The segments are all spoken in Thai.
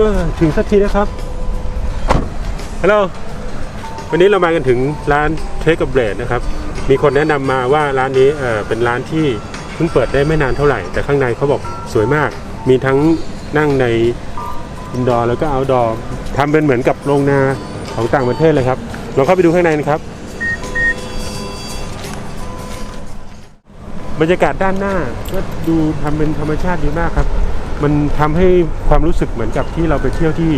ออถึงสักทีนะครับฮัลโหลวันนี้เรามากันถึงร้านเทคกับเบรดนะครับ มีคนแนะนำมาว่าร้านนี้เออเป็นร้านที่เพิ่งเปิดได้ไม่นานเท่าไหร่ แต่ข้างในเขาบอกสวยมาก มีทั้งนั่งในอินดอร์แล้วก็เอาดอร์ทำเป็นเหมือนกับโรงนาของต่างประเทศเลยครับลองเข้าไปดูข้างในนะครับ บรรยากาศด้านหน้าก็ดูทำเป็นธรรมชาติดีมากครับ มันทำให้ความรู้สึกเหมือนกับที่เราไปเที่ยวที่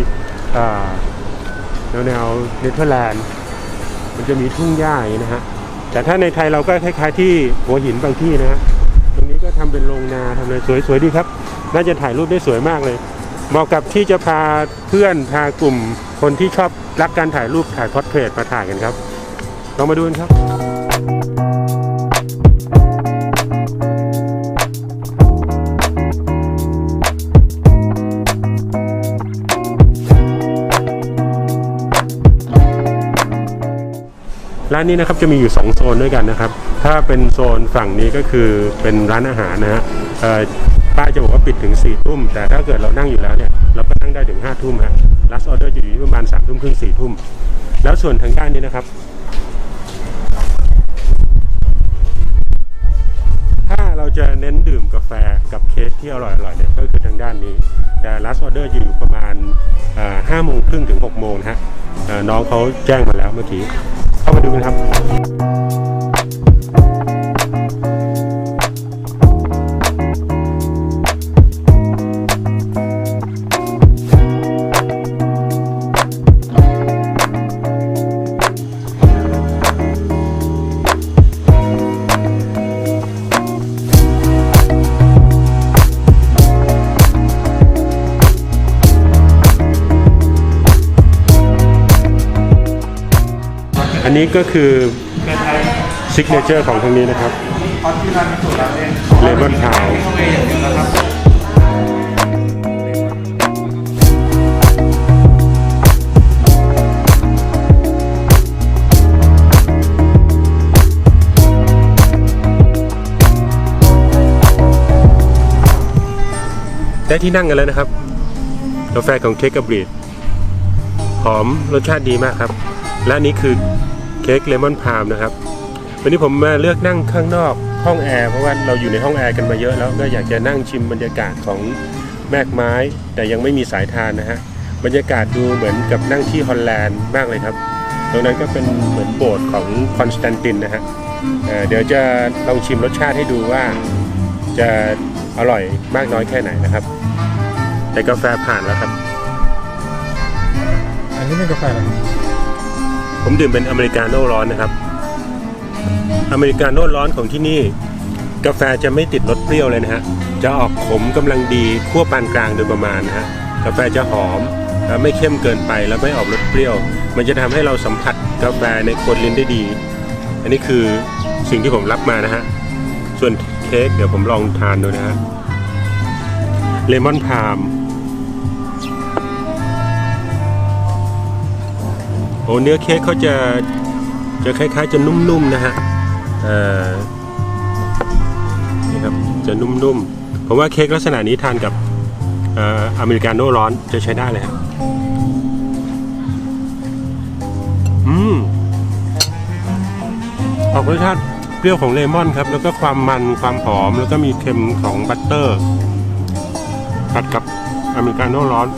แนวแนวเนเธอร์แลนด์มันจะมีทุ่งหญ้าอย่างนี้นะฮะแต่ถ้าในไทยเราก็คล้ายๆที่หัวหินบางที่นะฮะตรงนี้ก็ทำเป็นโรงนาทำอะไรสวยๆดีครับ น่าจะถ่ายรูปได้สวยมากเลยเหมาะกับที่จะพาเพื่อนพากลุ่มคนที่ชอบรักการถ่ายรูปถ่ายพอร์เทรตมาถ่ายกันครับลองมาดูกันครับ ร้านนี้นะครับจะมีอยู่ 2 โซนด้วยกันนะครับ ถ้าเป็นโซนฝั่งนี้ก็คือเป็นร้านอาหารนะฮะป้ายจะบอกว่าปิดถึง4ี่ทุ่ม แต่ถ้าเกิดเรานั่งอยู่แล้วเนี่ยเราก็นั่งได้ถึง5้าทุ่มฮะ last order จะอยู่ที่ประมาณ3ามทุ่มครึ่งสี่ทุ่ม แล้วส่วนทางด้านนี้นะครับ ถ้าเราจะเน้นดื่มกาแฟกับเค้กที่อร่อยๆเนี่ยก็คือทางด้านนี้ แต่ last order จะอยู่ประมาณห้าโมงครึ่งถึง6โมงนะฮะน้องเขาแจ้งมาแล้วเมื่อกี้ เข้ามาดูนะครับ นนี้ก็คือซิกเนเจอร์ของทางนี้นะครับเลมอนพาวได้ที่นั่งกันแล้วนะครับ กาแฟของเค้กกับบรีดหอมรสชาติดีมากครับ และนนี้คือ เค้กเลมอนพามนะครับ วันนี้ผมมาเลือกนั่งข้างนอกห้องแอร์เพราะว่าเราอยู่ในห้องแอร์กันมาเยอะแล้วก็อยากจะนั่งชิมบรรยากาศของแมกไม้ แต่ยังไม่มีสายทานนะฮะบรรยากาศดูเหมือนกับนั่งที่ฮอลแลนด์มากเลยครับ ตรงนั้นก็เป็นเหมือนโบสถ์ของคอนสแตนตินนะฮะเเดี๋ยวจะลองชิมรสชาติให้ดูว่าจะอร่อยมากน้อยแค่ไหนนะครับ แต่กาแฟผ่านแล้วครับ อันนี้เป็นกาแฟอะไร ผมดื่มเป็นอเมริกาโน่ร้อนนะครับ อเมริกาโน่ร้อนของที่นี่ กาแฟจะไม่ติดรสเปรี้ยวเลยนะฮะ จะออกขมกำลังดีขั้วปานกลางโดยประมาณนะฮะ กาแฟจะหอมและไม่เข้มเกินไปแล้วไม่ออกรสเปรี้ยว มันจะทำให้เราสัมผัสกาแฟในคนลิ้นได้ดี อันนี้คือสิ่งที่ผมรับมานะฮะ ส่วนเค้กเดี๋ยวผมลองทานดูนะฮะ เลมอนพาล์ม อ้เนื้อเค้กเขาจะจะคล้ายๆ จะนุ่มๆนะฮะเอ่อนี่ครับจะนุ่มๆผมว่าเค้กลักษณะนี้ทานกับเอ่ออเมริกาโน่ร้อนจะใช้ได้เลยครับอืมออกรสชาติเปรี้ยวของเลมอนครับ แล้วก็ความมันความหอม แล้วก็มีเค็มของบัตเตอร์ผัดกับอเมริกาโน่ร้อน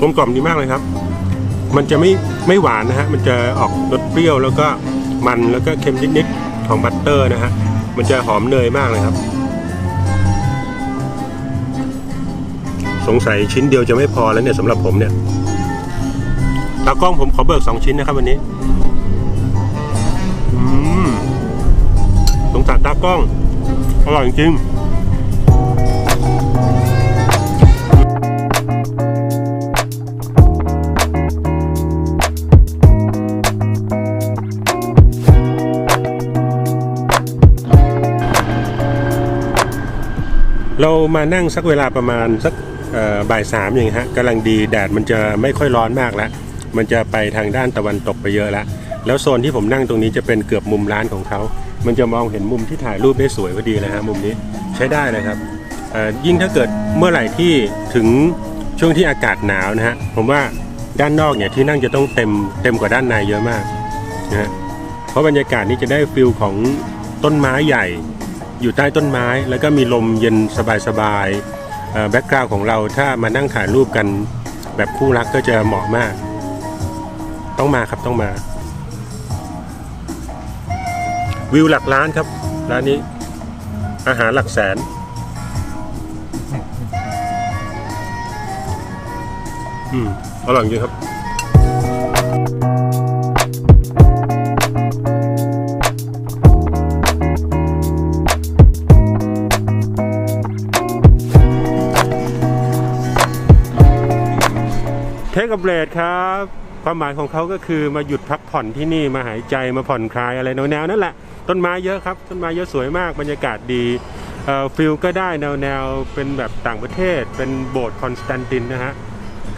กลมกล่อมดีมากเลยครับ มันจะไม่ไม่หวานนะฮะ มันจะออกรสเปรี้ยวแล้วก็มันแล้วก็เค็มนิดๆของบัตเตอร์นะฮะ มันจะหอมเนยมากเลยครับ สงสัยชิ้นเดียวจะไม่พอแล้วเนี่ยสำหรับผมเนี่ยตากล้องผมขอเบิกสองชิ้นนะครับวันนี้อืมสงสารตากล้อง อร่อยจริง เรามานั่งสักเวลาประมาณสักบ่ายสามอย่างฮะกำลังดีแดดมันจะไม่ค่อยร้อนมากแล้วมันจะไปทางด้านตะวันตกไปเยอะแล้วแล้วโซนที่ผมนั่งตรงนี้จะเป็นเกือบมุมร้านของเขา มันจะมองเห็นมุมที่ถ่ายรูปได้สวยพอดีเลยฮะมุมนี้ใช้ได้เลยครับยิ่งถ้าเกิดเมื่อไหร่ที่ถึงช่วงที่อากาศหนาวนะฮะผมว่าด้านนอกเนี่ยที่นั่งจะต้องเต็มเต็มกว่าด้านในเยอะมากนะฮะเพราะบรรยากาศนี้จะได้ฟิลของต้นไม้ใหญ่ อยู่ใต้ต้นไม้ แล้วก็มีลมเย็นสบายๆแบ็กกราวด์ของเราถ้ามานั่งถ่ายรูปกันแบบคู่รักก็จะเหมาะมาก ต้องมาครับต้องมา วิวหลักล้านครับ ร้านนี้ อาหารหลักแสน อืมอร่อยจริงครับ กับเบรดครับ ความหมายของเขาก็คือมาหยุดพักผ่อนที่นี่มาหายใจมาผ่อนคลายอะไรแนวๆนั่นแหละต้นไม้เยอะครับต้นไม้เยอะสวยมากบรรยากาศดีเอ่อฟิลก็ได้แนวแนวๆเป็นแบบต่างประเทศ เป็นโบสถ์คอนสแตนตินนะฮะ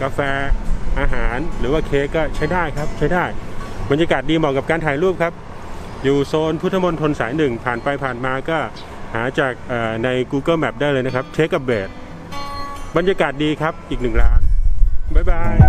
กาแฟอาหารหรือว่าเค้กก็ใช้ได้ครับใช้ได้ บรรยากาศดีเหมาะกับการถ่ายรูปครับ อยู่โซนพุทธมณฑลสายหนึ่งผ่านไปผ่านมาก็หาจากใน Google Map ได้เลยนะครับเทคกับเบรดบรรยากาศดีครับอีกหนึ่งร้าน บ๊ายบาย